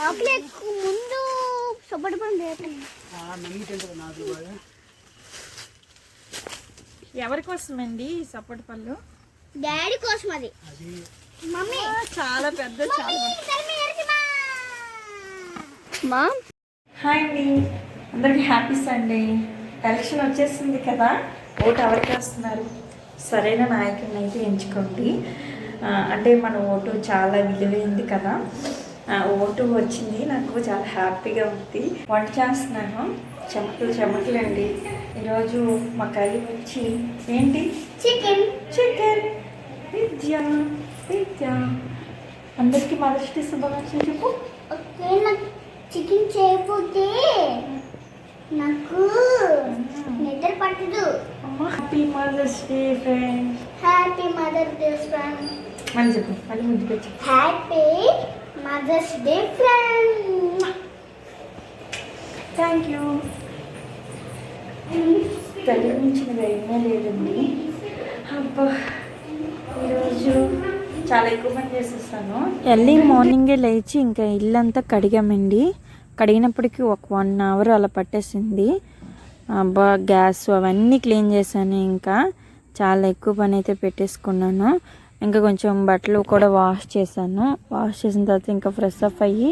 ఆకులు ఎక్కువ ముందు సపోర్ట్ ఎవరి కోసమండి ఈ సపోటా పళ్ళు? డాడీ కోసం అది మమ్మీ. ఆ, చాలా పెద్ద చాలా మా హాయ్ అండి. అందరికీ హ్యాపీ సండే. ఎలక్షన్ వచ్చేసింది కదా ఓటు ఎవరికి వేస్తున్నారు? సరైన నాయకుడిని అయితే ఎంచుకోండి అంటే మన ఓటు చాలా విలువైంది కదా. ఓటు వచ్చింది. నాకు చాలా హ్యాపీగా ఉంది. వంట చేస్తున్నాను. చెమటలు చెమటలండి. ఈరోజు మా కర్రీ వచ్చి ఏంటి? Chicken chicken Vidya Vidya. అందరికీ మొదటి శుభాకాంక్షలు చెప్పు. ఓకే నాకు చికెన్ చేయకపోతే నాకు నిద్ర పట్టదు. అమ్మ happy mother's day friend happy mother day friend మళ్ళీ చెప్పు. మళ్ళీ ముందుకు వచ్చి. Happy mother's day friend. Thank you తల్లి ఏమీ లేదండి. అబ్బా ఈరోజు చాలా ఎక్కువ పని చేసేస్తాను ఎర్లీ మార్నింగే లేచి ఇంకా ఇల్లంతా కడిగామండి. కడిగినప్పటికీ ఒక వన్ అవర్ అలా పట్టేసింది. అబ్బా గ్యాస్ అవన్నీ క్లీన్ చేశాను ఇంకా. చాలా ఎక్కువ పని అయితే పెట్టేసుకున్నాను. ఇంకా కొంచెం బట్టలు కూడా వాష్ చేశాను. వాష్ చేసిన తర్వాత ఇంకా ఫ్రెష్ అప్ అయ్యి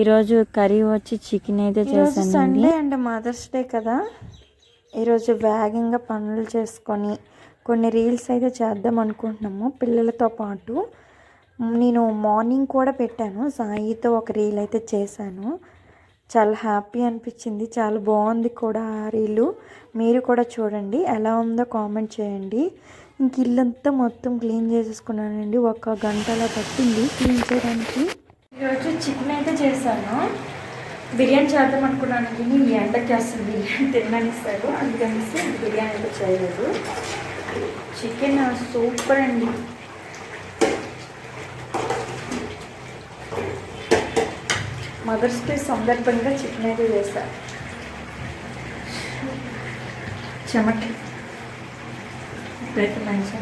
ఈరోజు కర్రీ వచ్చి చికెన్ అయితే చేశాను సండే అండ్ మదర్స్ డే కదా. ఈరోజు వేగంగా పనులు చేసుకొని కొన్ని రీల్స్ అయితే చేద్దాం అనుకుంటున్నాము పిల్లలతో పాటు. నేను మార్నింగ్ కూడా పెట్టాను. సాయితో ఒక రీల్ అయితే చేశాను. చాలా హ్యాపీ అనిపించింది. చాలా బాగుంది కూడా ఆ రీలు. మీరు కూడా చూడండి. ఎలా ఉందో కామెంట్ చేయండి. ఇంక ఇల్లంతా మొత్తం క్లీన్ చేసేసుకున్నానండి. ఒక గంట అలా పట్టింది క్లీన్ చేయడానికి. ఈరోజు చికెన్ అయితే చేశాను. బిర్యానీ చేద్దాం అనుకున్నాను కానీ ఈ ఎండకి అసలు బిర్యానీ తిననిస్తారు అందుకనేసి బిర్యానీ అయితే చేయలేదు. చికెన్ సూపర్ అండి. మదర్స్ డే సందర్భంగా చికెన్ అయితే చేశాను చెమట ఇప్పుడైతే మంచి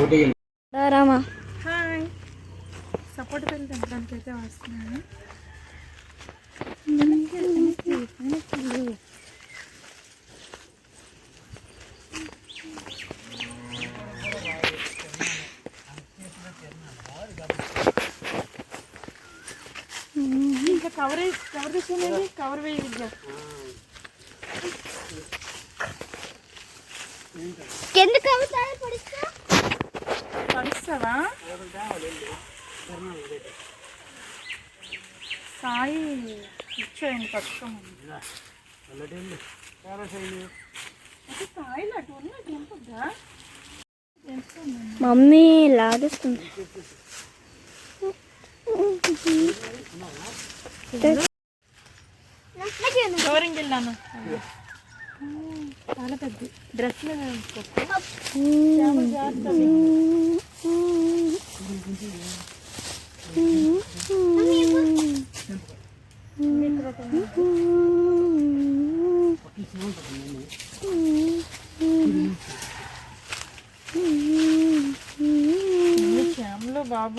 ఓటేయాలి రామా. సపోర్ట్ పెళ్ళి తెంపడానికి అయితే వస్తున్నాను ఇంకా కవర్ కవర్ తీసుకునేది కవర్ వేయి విద్య కిందకి అవుతాయి పడిస్తా పడుస్తావా? సాయి ఇచ్చేయండి పట్టుకోమని మమ్మీ లాగేస్తుంది. దూరంకి వెళ్ళాను. చాలా పెద్ద డ్రెస్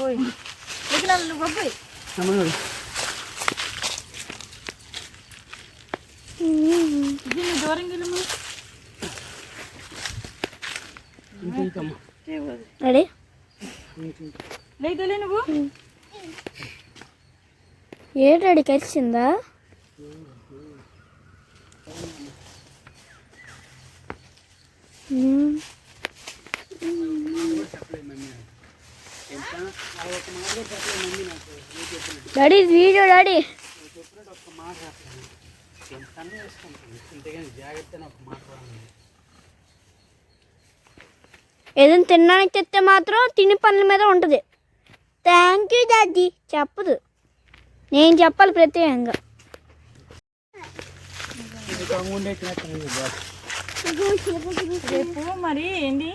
మీద శ్యామలో బాబోయ్ లేక నన్ను బాబోయ్ ఇది నీ దూరం రెడీ? లేదులే నువ్వు. ఏ రెడీ కలిసిందా? Daddy video daddy. ఏదైనా తినడానికి తెస్తే మాత్రం తిని పనుల మీద ఉంటుంది. Thank you daddy. చెప్పదు. నేను చెప్పాలి ప్రత్యేకంగా. రేపు మరి ఏంటి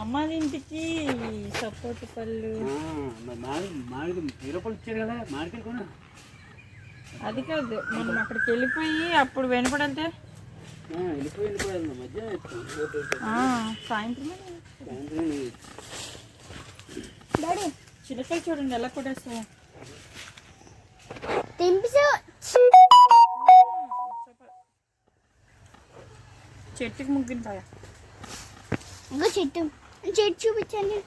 అమ్మ ఇంటికి సపోర్ట్ పళ్ళు. మామిడి మామిడి ఇరవై రూపాయలు ఇచ్చారు కదా మామిడికాయలు కొన. అది కాదు మనం అక్కడికి వెళ్ళిపోయి అప్పుడు వెళ్ళిపోయి వెళ్ళిపోయాలి మధ్య డాడీ. చిలకలు చూడండి ఎలా కొట్టేస్తాయి తింపిసా. చెట్టుకి ముగ్గుంటాయా ఇంకో చెట్టు. చెట్టు చూపించండి.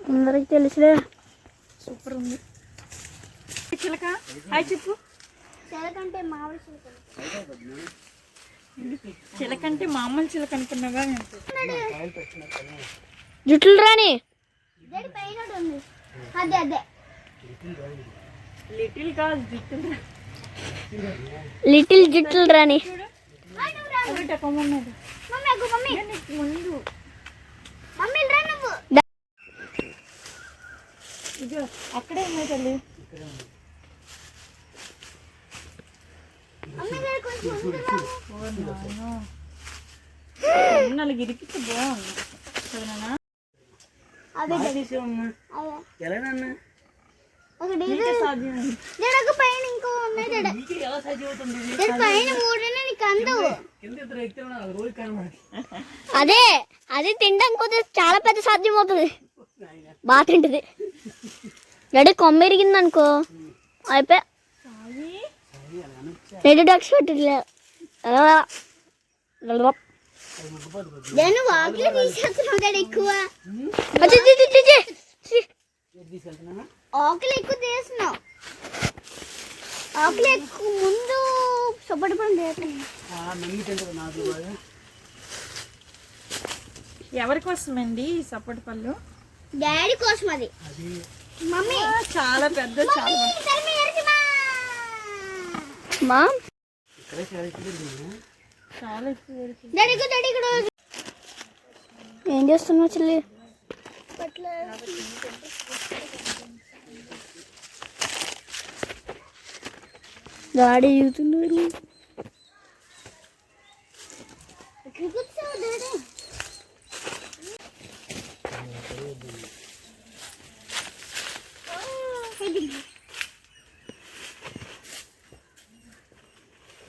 అందరికి తెలుసులే. సూపర్ ఉంది. చిలక? హాయ్ చెప్పు. చిలకంటే మామిడి చిలక. చిలకంటే మామూలు చిలక అనుకున్నావా? జుట్లు రాని. డాడీ పైన ఉంది? అదే అదే. లిటిల్ కాదు జుట్టు లిటిల్ జుట్లు రాని. ముందు. అక్కడే ఉన్నాయి తల్లి మమ్మీ దగ్గర కొంచెం ఉంది రా. నాలుగు ఇరికితే బాగుంది సరేనా అదే తీసేవమ్మా అదే ఎలాగన్నా ఒకటి నీకే సాధ్యం జడకు పైన ఇంకో ఉన్నాయి జడ నీకు ఎలా సాధ్యం అవుతుంది ఇది? జడ పైన మూడునే నీకు అందవు కింద ఇద్దరు ఎక్కితే నాకు రోజు కనబడి అదే అది తినడం కొద్దిగా చాలా పెద్ద సాధ్యం అవుతుంది బాగా తింటది. డాడీ కొమ్మ ఎరిగింది అనుకో అయిపోయా రెడ్ డాక్స్ పెట్టలే నేను వాకిలి ఎక్కువ. ఆకులు ఎక్కువ తీస్తున్నావు. ఆకులు ఎక్కువ ముందు సొప్పటి పండు నమ్మి తింటుంది నాకు బాగా ఎవరి కోసమండి ఈ సపోర్ట్ పళ్ళు? డాడీ కోసం అది. మమ్మీ. చాలా పెద్ద చాలా. మా చాలా ఏం చేస్తున్నావు చెల్లి? డాడీ చూస్తున్నారు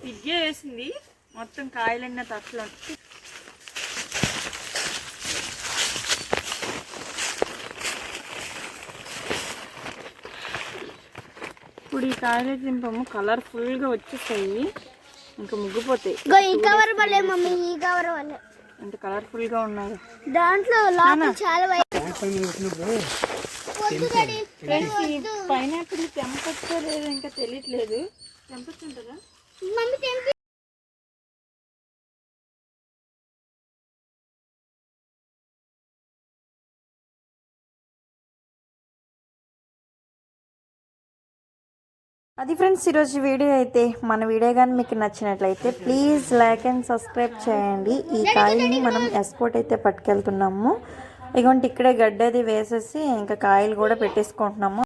విద్య వేసింది మొత్తం కాయలన్న తట్లు ఇప్పుడు ఈ కాయలు దింపము కలర్ఫుల్గా వచ్చేసాయి ఇంకా ముగ్గిపోతాయి. ఈ కవర్ వల్లే మమ్మీ ఈ కవర్ వల్లే. ఎంత కలర్ఫుల్గా ఉన్నాయి. దాంట్లో చాలా పైనాపిల్ తెంపచ్చో లేదో ఇంకా తెలియట్లేదు. తెంపచ్చుంటారా అది ఫ్రెండ్స్ ఈరోజు వీడియో అయితే మన వీడియో కానీ మీకు నచ్చినట్లయితే ప్లీజ్ లైక్ అండ్ సబ్స్క్రైబ్ చేయండి. ఈ కాయల్ని మనం ఎక్స్పోర్ట్ అయితే పట్టుకెళ్తున్నాము. ఇగోంటి ఇక్కడే గడ్డది వేసేసి ఇంకా కాయలు కూడా పెట్టేసుకుంటున్నాము.